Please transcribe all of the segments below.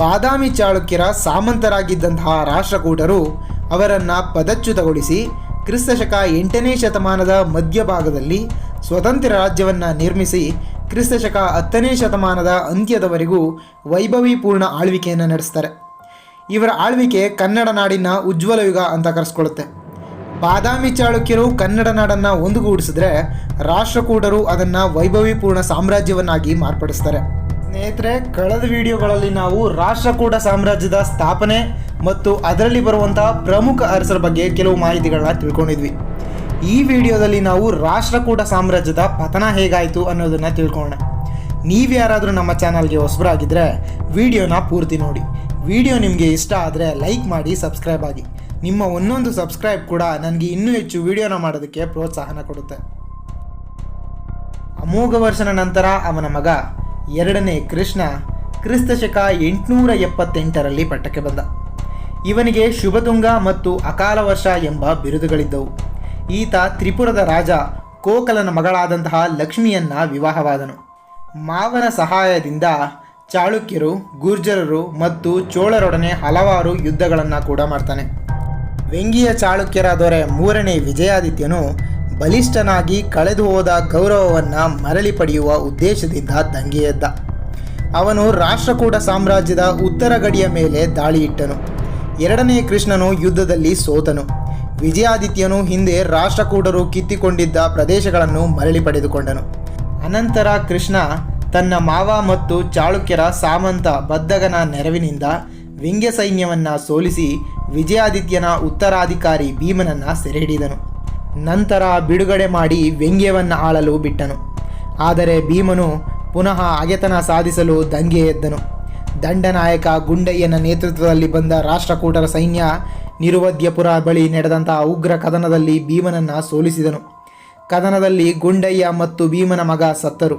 ಬಾದಾಮಿ ಚಾಳುಕ್ಯರ ಸಾಮಂತರಾಗಿದ್ದಂತಹ ರಾಷ್ಟ್ರಕೂಟರು ಅವರನ್ನು ಪದಚ್ಯುತಗೊಳಿಸಿ ಕ್ರಿಸ್ತಶಕ ಎಂಟನೇ ಶತಮಾನದ ಮಧ್ಯಭಾಗದಲ್ಲಿ ಸ್ವತಂತ್ರ ರಾಜ್ಯವನ್ನು ನಿರ್ಮಿಸಿ ಕ್ರಿಸ್ತಶಕ ಹತ್ತನೇ ಶತಮಾನದ ಅಂತ್ಯದವರೆಗೂ ವೈಭವೀಪೂರ್ಣ ಆಳ್ವಿಕೆಯನ್ನು ನಡೆಸ್ತಾರೆ. ಇವರ ಆಳ್ವಿಕೆ ಕನ್ನಡ ನಾಡಿನ ಉಜ್ವಲ ಯುಗ ಅಂತ ಕರೆಸ್ಕೊಳ್ಳುತ್ತೆ. ಬಾದಾಮಿ ಚಾಳುಕ್ಯರು ಕನ್ನಡ ನಾಡನ್ನು ಒಂದುಗೂಡಿಸಿದ್ರೆ ರಾಷ್ಟ್ರಕೂಟರು ಅದನ್ನು ವೈಭವೀಪೂರ್ಣ ಸಾಮ್ರಾಜ್ಯವನ್ನಾಗಿ ಮಾರ್ಪಡಿಸ್ತಾರೆ. ಸ್ನೇಹಿತರೆ, ಕಳೆದ ವಿಡಿಯೋಗಳಲ್ಲಿ ನಾವು ರಾಷ್ಟ್ರಕೂಟ ಸಾಮ್ರಾಜ್ಯದ ಸ್ಥಾಪನೆ ಮತ್ತು ಅದರಲ್ಲಿ ಬರುವಂತಹ ಪ್ರಮುಖ ಅರಸರ ಬಗ್ಗೆ ಕೆಲವು ಮಾಹಿತಿಗಳನ್ನ ತಿಳ್ಕೊಂಡಿದ್ವಿ. ಈ ವಿಡಿಯೋದಲ್ಲಿ ನಾವು ರಾಷ್ಟ್ರಕೂಟ ಸಾಮ್ರಾಜ್ಯದ ಪತನ ಹೇಗಾಯಿತು ಅನ್ನೋದನ್ನು ತಿಳ್ಕೊಳ್ಳೋಣ. ನೀವು ಯಾರಾದರೂ ನಮ್ಮ ಚಾನಲ್ಗೆ ಹೊಸಬರಾಗಿದ್ದರೆ ವಿಡಿಯೋನ ಪೂರ್ತಿ ನೋಡಿ. ವಿಡಿಯೋ ನಿಮಗೆ ಇಷ್ಟ ಆದರೆ ಲೈಕ್ ಮಾಡಿ, ಸಬ್ಸ್ಕ್ರೈಬ್ ಆಗಿ. ನಿಮ್ಮ ಒಂದೊಂದು ಸಬ್ಸ್ಕ್ರೈಬ್ ಕೂಡ ನನಗೆ ಇನ್ನೂ ಹೆಚ್ಚು ವಿಡಿಯೋನ ಮಾಡೋದಕ್ಕೆ ಪ್ರೋತ್ಸಾಹನ ಕೊಡುತ್ತೆ. ಅಮೋಘ ವರ್ಷನ ನಂತರ ಅವನ ಮಗ ಎರಡನೇ ಕೃಷ್ಣ ಕ್ರಿಸ್ತಶಕ ಎಂಟುನೂರ ಎಪ್ಪತ್ತೆಂಟರಲ್ಲಿ ಪಟ್ಟಕ್ಕೆ ಬಂದ. ಇವನಿಗೆ ಶುಭತುಂಗ ಮತ್ತು ಅಕಾಲ ವರ್ಷ ಎಂಬ ಬಿರುದುಗಳಿದ್ದವು. ಈತ ತ್ರಿಪುರದ ರಾಜ ಕೋಕಲನ ಮಗಳಾದಂತಹ ಲಕ್ಷ್ಮಿಯನ್ನ ವಿವಾಹವಾದನು. ಮಾವನ ಸಹಾಯದಿಂದ ಚಾಳುಕ್ಯರು, ಗುರ್ಜರರು ಮತ್ತು ಚೋಳರೊಡನೆ ಹಲವಾರು ಯುದ್ಧಗಳನ್ನು ಕೂಡ ಮಾಡ್ತಾನೆ. ವ್ಯಂಗ್ಯ ಚಾಳುಕ್ಯರ ದೊರೆ ಮೂರನೇ ವಿಜಯಾದಿತ್ಯನು ಬಲಿಷ್ಠನಾಗಿ ಕಳೆದು ಹೋದ ಗೌರವವನ್ನು ಮರಳಿ ಪಡೆಯುವ ಉದ್ದೇಶದಿಂದ ದಂಗೆ ಅವನು ರಾಷ್ಟ್ರಕೂಟ ಸಾಮ್ರಾಜ್ಯದ ಉತ್ತರ ಗಡಿಯ ಮೇಲೆ ದಾಳಿಯಿಟ್ಟನು. ಎರಡನೇ ಕೃಷ್ಣನು ಯುದ್ಧದಲ್ಲಿ ಸೋತನು. ವಿಜಯಾದಿತ್ಯನು ಹಿಂದೆ ರಾಷ್ಟ್ರಕೂಟರು ಕಿತ್ತಿಕೊಂಡಿದ್ದ ಪ್ರದೇಶಗಳನ್ನು ಮರಳಿ ಪಡೆದುಕೊಂಡನು. ಅನಂತರ ಕೃಷ್ಣ ತನ್ನ ಮಾವ ಮತ್ತು ಚಾಳುಕ್ಯರ ಸಾಮಂತ ಬದ್ದಗನ ನೆರವಿನಿಂದ ವ್ಯಂಗ್ಯ ಸೈನ್ಯವನ್ನು ಸೋಲಿಸಿ ವಿಜಯಾದಿತ್ಯನ ಉತ್ತರಾಧಿಕಾರಿ ಭೀಮನನ್ನು ಸೆರೆಹಿಡಿದನು. ನಂತರ ಬಿಡುಗಡೆ ಮಾಡಿ ವ್ಯಂಗ್ಯವನ್ನು ಆಳಲು ಬಿಟ್ಟನು. ಆದರೆ ಭೀಮನು ಪುನಃ ಅಗೆತನ ಸಾಧಿಸಲು ದಂಗೆ ಎದ್ದನು. ದಂಡನಾಯಕ ಗುಂಡಯ್ಯನ ನೇತೃತ್ವದಲ್ಲಿ ಬಂದ ರಾಷ್ಟ್ರಕೂಟರ ಸೈನ್ಯ ನಿರುವದ್ಯಪುರ ಬಳಿ ನಡೆದಂತಹ ಉಗ್ರ ಕದನದಲ್ಲಿ ಭೀಮನನ್ನು ಸೋಲಿಸಿದನು. ಕದನದಲ್ಲಿ ಗುಂಡಯ್ಯ ಮತ್ತು ಭೀಮನ ಮಗ ಸತ್ತರು.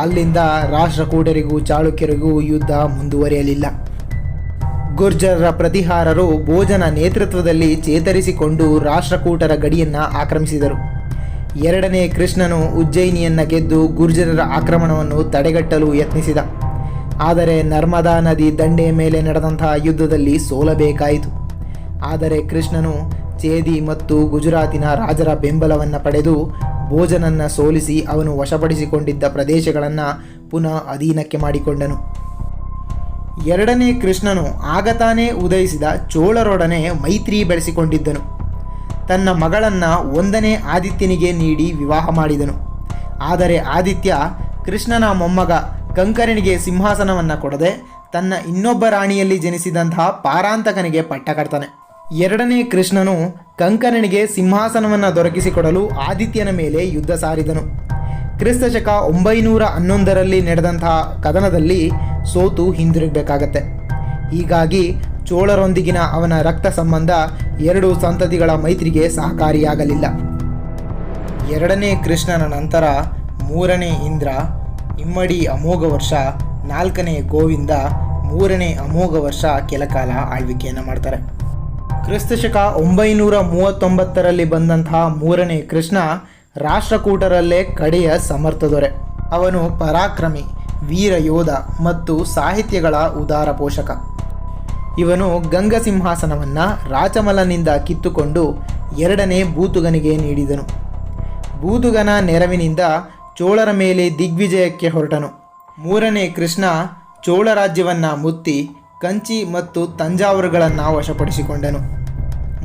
ಅಲ್ಲಿಂದ ರಾಷ್ಟ್ರಕೂಟರಿಗೂ ಚಾಳುಕ್ಯರಿಗೂ ಯುದ್ಧ ಮುಂದುವರಿಯಲಿಲ್ಲ. ಗುರ್ಜರರ ಪ್ರತಿಹಾರರು ಭೋಜನ ನೇತೃತ್ವದಲ್ಲಿ ಚೇತರಿಸಿಕೊಂಡು ರಾಷ್ಟ್ರಕೂಟರ ಗಡಿಯನ್ನು ಆಕ್ರಮಿಸಿದರು. ಎರಡನೇ ಕೃಷ್ಣನು ಉಜ್ಜಯಿನಿಯನ್ನ ಗೆದ್ದು ಗುರ್ಜರರ ಆಕ್ರಮಣವನ್ನು ತಡೆಗಟ್ಟಲು ಯತ್ನಿಸಿದ. ಆದರೆ ನರ್ಮದಾ ನದಿ ದಂಡೆಯ ಮೇಲೆ ನಡೆದಂತಹ ಯುದ್ಧದಲ್ಲಿ ಸೋಲಬೇಕಾಯಿತು. ಆದರೆ ಕೃಷ್ಣನು ಚೇದಿ ಮತ್ತು ಗುಜರಾತಿನ ರಾಜರ ಬೆಂಬಲವನ್ನು ಪಡೆದು ಭೋಜನನ್ನು ಸೋಲಿಸಿ ಅವನು ವಶಪಡಿಸಿಕೊಂಡಿದ್ದ ಪ್ರದೇಶಗಳನ್ನು ಪುನಃ ಅಧೀನಕ್ಕೆ ಮಾಡಿಕೊಂಡನು. ಎರಡನೇ ಕೃಷ್ಣನು ಆಗತಾನೇ ಉದಯಿಸಿದ ಚೋಳರೊಡನೆ ಮೈತ್ರಿ ಬೆಳೆಸಿಕೊಂಡಿದ್ದನು. ತನ್ನ ಮಗಳನ್ನು ಒಂದನೇ ಆದಿತ್ಯನಿಗೆ ನೀಡಿ ವಿವಾಹ ಮಾಡಿದನು. ಆದರೆ ಆದಿತ್ಯ ಕೃಷ್ಣನ ಮೊಮ್ಮಗ ಕಂಕರನಿಗೆ ಸಿಂಹಾಸನವನ್ನು ಕೊಡದೆ ತನ್ನ ಇನ್ನೊಬ್ಬ ರಾಣಿಯಲ್ಲಿ ಜನಿಸಿದಂತಹ ಪಾರಾಂತಕನಿಗೆ ಪಟ್ಟ ಕಟ್ತಾನೆ. ಎರಡನೇ ಕೃಷ್ಣನು ಕಂಕರನಿಗೆ ಸಿಂಹಾಸನವನ್ನು ದೊರಕಿಸಿಕೊಡಲು ಆದಿತ್ಯನ ಮೇಲೆ ಯುದ್ಧ ಸಾರಿದನು. ಕ್ರಿಸ್ತಶಕ ಒಂಬೈನೂರ ಹನ್ನೊಂದರಲ್ಲಿ ನಡೆದಂತಹ ಕದನದಲ್ಲಿ ಸೋತು ಹಿಂದಿರುಗಬೇಕಾಗತ್ತೆ. ಹೀಗಾಗಿ ಚೋಳರೊಂದಿಗಿನ ಅವನ ರಕ್ತ ಸಂಬಂಧ ಎರಡು ಸಂತತಿಗಳ ಮೈತ್ರಿಗೆ ಸಹಕಾರಿಯಾಗಲಿಲ್ಲ. ಎರಡನೇ ಕೃಷ್ಣನ ನಂತರ ಮೂರನೇ ಇಂದ್ರ, ಇಮ್ಮಡಿ ಅಮೋಘ ವರ್ಷ, ನಾಲ್ಕನೇ ಗೋವಿಂದ, ಮೂರನೇ ಅಮೋಘ ವರ್ಷ ಕೆಲಕಾಲ ಆಳ್ವಿಕೆಯನ್ನು ಮಾಡ್ತಾರೆ. ಕ್ರಿಸ್ತಶಕ ಒಂಬೈನೂರ ಮೂವತ್ತೊಂಬತ್ತರಲ್ಲಿ ಬಂದಂತಹ ಮೂರನೇ ಕೃಷ್ಣ ರಾಷ್ಟ್ರಕೂಟರಲ್ಲೇ ಕಡೆಯ ಸಮರ್ಥ ದೊರೆ ಅವನು ಪರಾಕ್ರಮಿ ವೀರ ಯೋಧ ಮತ್ತು ಸಾಹಿತ್ಯಗಳ ಉದಾರ ಪೋಷಕ. ಇವನು ಗಂಗ ಸಿಂಹಾಸನವನ್ನು ರಾಚಮಲನಿಂದ ಕಿತ್ತುಕೊಂಡು ಎರಡನೇ ಬೂತುಗನಿಗೆ ನೀಡಿದನು. ಬೂತುಗನ ನೆರವಿನಿಂದ ಚೋಳರ ಮೇಲೆ ದಿಗ್ವಿಜಯಕ್ಕೆ ಹೊರಟನು. ಮೂರನೇ ಕೃಷ್ಣ ಚೋಳ ರಾಜ್ಯವನ್ನು ಮುತ್ತಿ ಕಂಚಿ ಮತ್ತು ತಂಜಾವೂರುಗಳನ್ನು ವಶಪಡಿಸಿಕೊಂಡನು.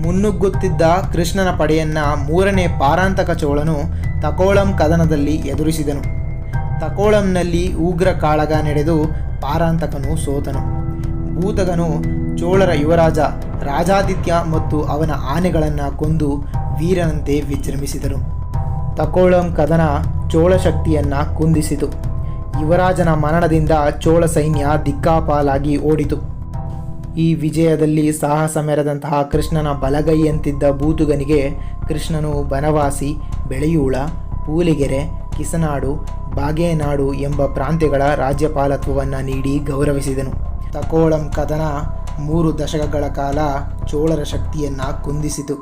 ಮುನ್ನುಗ್ಗುತ್ತಿದ್ದ ಕೃಷ್ಣನ ಪಡೆಯನ್ನ ಮೂರನೇ ಪಾರಾಂತಕ ಚೋಳನು ತಕೋಳಂ ಕದನದಲ್ಲಿ ಎದುರಿಸಿದನು. ತಕೋಳಂನಲ್ಲಿ ಉಗ್ರ ಕಾಳಗ ನಡೆದು ಪಾರಾಂತಕನು ಸೋತನು. ಭೂತಗನು ಚೋಳರ ಯುವರಾಜ ರಾಜಾದಿತ್ಯ ಮತ್ತು ಅವನ ಆನೆಗಳನ್ನು ಕೊಂದು ವೀರನಂತೆ ವಿಜೃಂಭಿಸಿದರು. ತಕೋಳಂ ಕದನ ಚೋಳ ಶಕ್ತಿಯನ್ನು ಕುಂದಿಸಿತು. ಯುವರಾಜನ ಮರಣದಿಂದ ಚೋಳ ಸೈನ್ಯ ದಿಕ್ಕಾಪಾಲಾಗಿ ಓಡಿತು. ಈ ವಿಜಯದಲ್ಲಿ ಸಾಹಸ ಮೆರೆದಂತಹ ಕೃಷ್ಣನ ಬಲಗೈಯಂತಿದ್ದ ಬೂತುಗನಿಗೆ ಕೃಷ್ಣನು ಬನವಾಸಿ, ಬೆಳೆಯೂಳ, ಪೂಲಿಗೆರೆ, ಕಿಸನಾಡು ಬಾಗೇನಾಡು ಎಂಬ ಪ್ರಾಂತ್ಯಗಳ ರಾಜ್ಯಪಾಲತ್ವವನ್ನು ನೀಡಿ ಗೌರವಿಸಿದನು. ತಕೋಳಂ ಕದನ ಮೂರು ದಶಕಗಳ ಕಾಲ ಚೋಳರ ಶಕ್ತಿಯನ್ನು ಕುಂದಿಸಿತು.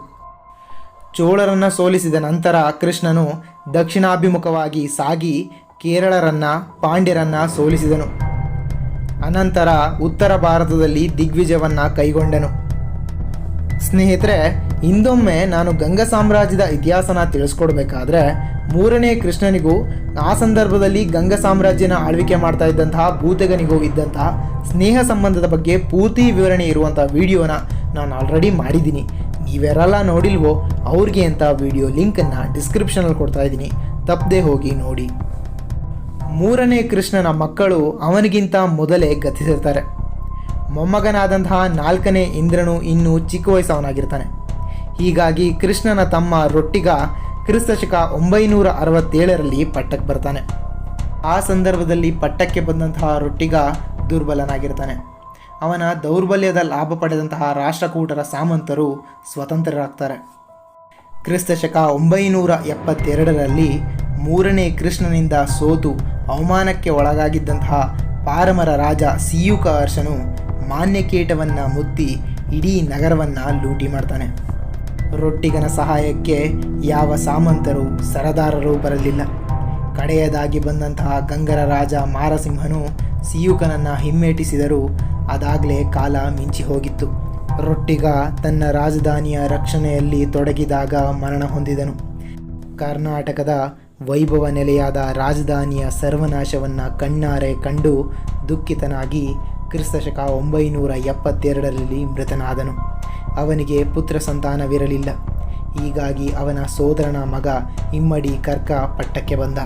ಚೋಳರನ್ನು ಸೋಲಿಸಿದ ನಂತರ ಕೃಷ್ಣನು ದಕ್ಷಿಣಾಭಿಮುಖವಾಗಿ ಸಾಗಿ ಕೇರಳರನ್ನು, ಪಾಂಡ್ಯರನ್ನು ಸೋಲಿಸಿದನು. ಅನಂತರ ಉತ್ತರ ಭಾರತದಲ್ಲಿ ದಿಗ್ವಿಜಯವನ್ನು ಕೈಗೊಂಡನು. ಸ್ನೇಹಿತರೆ ಇಂದೊಮ್ಮೆ ನಾನು ಗಂಗಾ ಸಾಮ್ರಾಜ್ಯದ ಇತಿಹಾಸನ ತಿಳಿಸ್ಕೊಡ್ಬೇಕಾದ್ರೆ ಮೂರನೇ ಕೃಷ್ಣನಿಗೂ ಆ ಸಂದರ್ಭದಲ್ಲಿ ಗಂಗ ಸಾಮ್ರಾಜ್ಯನ ಆಳ್ವಿಕೆ ಮಾಡ್ತಾ ಇದ್ದಂತಹ ಭೂತಗನಿಗೂ ಇದ್ದಂತಹ ಸ್ನೇಹ ಸಂಬಂಧದ ಬಗ್ಗೆ ಪೂರ್ತಿ ವಿವರಣೆ ಇರುವಂಥ ವಿಡಿಯೋನ ನಾನು ಆಲ್ರೆಡಿ ಮಾಡಿದ್ದೀನಿ. ನೀವೆರೆಲ್ಲ ನೋಡಿಲ್ವೋ ಅವ್ರಿಗೆ ಅಂತ ವಿಡಿಯೋ ಲಿಂಕನ್ನು ಡಿಸ್ಕ್ರಿಪ್ಷನಲ್ಲಿ ಕೊಡ್ತಾ ಇದ್ದೀನಿ. ತಪ್ಪದೆ ಹೋಗಿ ನೋಡಿ. ಮೂರನೇ ಕೃಷ್ಣನ ಮಕ್ಕಳು ಅವನಿಗಿಂತ ಮೊದಲೇ ಗತಿಸಿರ್ತಾರೆ. ಮೊಮ್ಮಗನಾದಂತಹ ನಾಲ್ಕನೇ ಇಂದ್ರನು ಇನ್ನೂ ಚಿಕ್ಕ ವಯಸ್ಸವನಾಗಿರ್ತಾನೆ. ಹೀಗಾಗಿ ಕೃಷ್ಣನ ತಮ್ಮ ರೊಟ್ಟಿಗ ಕ್ರಿಸ್ತಶಕ ಒಂಬೈನೂರ ಅರವತ್ತೇಳರಲ್ಲಿ ಪಟ್ಟಕ್ಕೆ ಬರ್ತಾನೆ. ಆ ಸಂದರ್ಭದಲ್ಲಿ ಪಟ್ಟಕ್ಕೆ ಬಂದಂತಹ ರೊಟ್ಟಿಗ ದುರ್ಬಲನಾಗಿರ್ತಾನೆ. ಅವನ ದೌರ್ಬಲ್ಯದ ಲಾಭ ಪಡೆದಂತಹ ರಾಷ್ಟ್ರಕೂಟರ ಸಾಮಂತರು ಸ್ವತಂತ್ರರಾಗ್ತಾರೆ. ಕ್ರಿಸ್ತ ಶಕ ಒಂಬೈನೂರ ಎಪ್ಪತ್ತೆರಡರಲ್ಲಿ ಮೂರನೇ ಕೃಷ್ಣನಿಂದ ಸೋತು ಅವಮಾನಕ್ಕೆ ಒಳಗಾಗಿದ್ದಂತಹ ಪಾರಮರ ರಾಜ ಸಿಯುಕ ಹರ್ಷನು ಮಾನ್ಯಕೇಟವನ್ನು ಮುತ್ತಿ ಇಡೀ ನಗರವನ್ನು ಲೂಟಿ ಮಾಡ್ತಾನೆ. ರೊಟ್ಟಿಗನ ಸಹಾಯಕ್ಕೆ ಯಾವ ಸಾಮಂತರು ಸರದಾರರು ಬರಲಿಲ್ಲ. ಕಡೆಯದಾಗಿ ಬಂದಂತಹ ಗಂಗರ ರಾಜ ಮಾರಸಿಂಹನು ಸಿಯುಕನನ್ನು ಹಿಮ್ಮೆಟ್ಟಿಸಿದರೂ ಅದಾಗಲೇ ಕಾಲ ಮಿಂಚಿ ಹೋಗಿತ್ತು. ರೊಟ್ಟಿಗ ತನ್ನ ರಾಜಧಾನಿಯ ರಕ್ಷಣೆಯಲ್ಲಿ ತೊಡಗಿದಾಗ ಮರಣ ಹೊಂದಿದನು. ಕರ್ನಾಟಕದ ವೈಭವ ನೆಲೆಯಾದ ರಾಜಧಾನಿಯ ಸರ್ವನಾಶವನ್ನು ಕಣ್ಣಾರೆ ಕಂಡು ದುಃಖಿತನಾಗಿ ಕ್ರಿಸ್ತಶಕ ಒಂಬೈನೂರ ಎಪ್ಪತ್ತೆರಡರಲ್ಲಿ ಮೃತನಾದನು. ಅವನಿಗೆ ಪುತ್ರ ಸಂತಾನವಿರಲಿಲ್ಲ. ಹೀಗಾಗಿ ಅವನ ಸೋದರನ ಮಗ ಇಮ್ಮಡಿ ಕರ್ಕ ಪಟ್ಟಕ್ಕೆ ಬಂದ.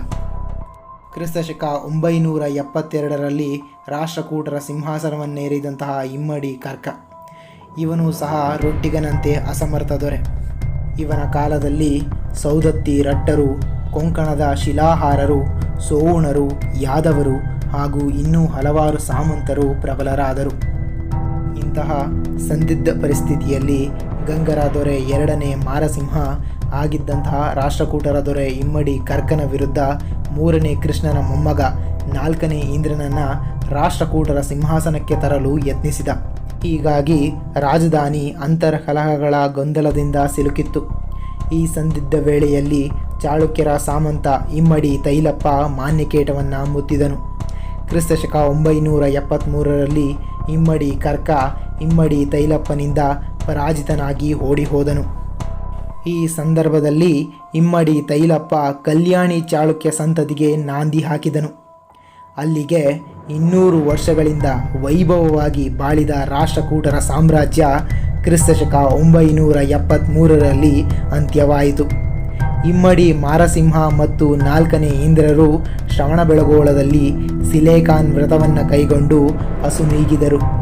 ಕ್ರಿಸ್ತಶಕ ಒಂಬೈನೂರ ಎಪ್ಪತ್ತೆರಡರಲ್ಲಿ ರಾಷ್ಟ್ರಕೂಟರ ಸಿಂಹಾಸನವನ್ನೇರಿದಂತಹ ಇಮ್ಮಡಿ ಕರ್ಕ. ಇವನು ಸಹ ರೊಟ್ಟಿಗನಂತೆ ಅಸಮರ್ಥ ದೊರೆ. ಇವನ ಕಾಲದಲ್ಲಿ ಸೌದತ್ತಿ ರಟ್ಟರು, ಕೊಂಕಣದ ಶಿಲಾಹಾರರು, ಸೋವುಣರು, ಯಾದವರು ಹಾಗೂ ಇನ್ನೂ ಹಲವಾರು ಸಾಮಂತರು ಪ್ರಬಲರಾದರು. ಇಂತಹ ಸಂದಿಗ್ಧ ಪರಿಸ್ಥಿತಿಯಲ್ಲಿ ಗಂಗರ ದೊರೆ ಎರಡನೇ ಮಾರಸಿಂಹ ಆಗಿದ್ದಂತಹ ರಾಷ್ಟ್ರಕೂಟರ ದೊರೆ ಇಮ್ಮಡಿ ಕರ್ಕನ ವಿರುದ್ಧ ಮೂರನೇ ಕೃಷ್ಣನ ಮೊಮ್ಮಗ, ನಾಲ್ಕನೇ ಇಂದ್ರನನ್ನ ರಾಷ್ಟ್ರಕೂಟರ ಸಿಂಹಾಸನಕ್ಕೆ ತರಲು ಯತ್ನಿಸಿದ. ಹೀಗಾಗಿ ರಾಜಧಾನಿ ಅಂತರ್ಕಲಹಗಳ ಗೊಂದಲದಿಂದ ಸಿಲುಕಿತ್ತು. ಈ ಸಂದಿದ್ಧ ವೇಳೆಯಲ್ಲಿ ಚಾಳುಕ್ಯರ ಸಾಮಂತ ಇಮ್ಮಡಿ ತೈಲಪ್ಪ ಮಾನ್ಯಕೇಟವನ್ನು ಮುತ್ತಿದನು. ಕ್ರಿಸ್ತಶಕ ಒಂಬೈನೂರ ಎಪ್ಪತ್ತ್ಮೂರರಲ್ಲಿ ಇಮ್ಮಡಿ ಕರ್ಕ, ಇಮ್ಮಡಿ ತೈಲಪ್ಪನಿಂದ ಪರಾಜಿತನಾಗಿ ಓಡಿ ಹೋದನು ಈ ಸಂದರ್ಭದಲ್ಲಿ ಇಮ್ಮಡಿ ತೈಲಪ್ಪ ಕಲ್ಯಾಣಿ ಚಾಳುಕ್ಯ ಸಂತತಿಗೆ ನಾಂದಿ ಹಾಕಿದನು. ಅಲ್ಲಿಗೆ ಇನ್ನೂರು ವರ್ಷಗಳಿಂದ ವೈಭವವಾಗಿ ಬಾಳಿದ ರಾಷ್ಟ್ರಕೂಟರ ಸಾಮ್ರಾಜ್ಯ ಕ್ರಿಸ್ತಶಕ ಒಂಬೈನೂರ ಎಪ್ಪತ್ತ್ಮೂರರಲ್ಲಿ ಅಂತ್ಯವಾಯಿತು. ಇಮ್ಮಡಿ ಮಾರಸಿಂಹ ಮತ್ತು ನಾಲ್ಕನೇ ಇಂದ್ರರು ಶ್ರವಣಬೆಳಗೊಳದಲ್ಲಿ ಸಿಲೇಖಾನ್ ವ್ರತವನ್ನು ಕೈಗೊಂಡು ಹಸು ನೀಗಿದರು.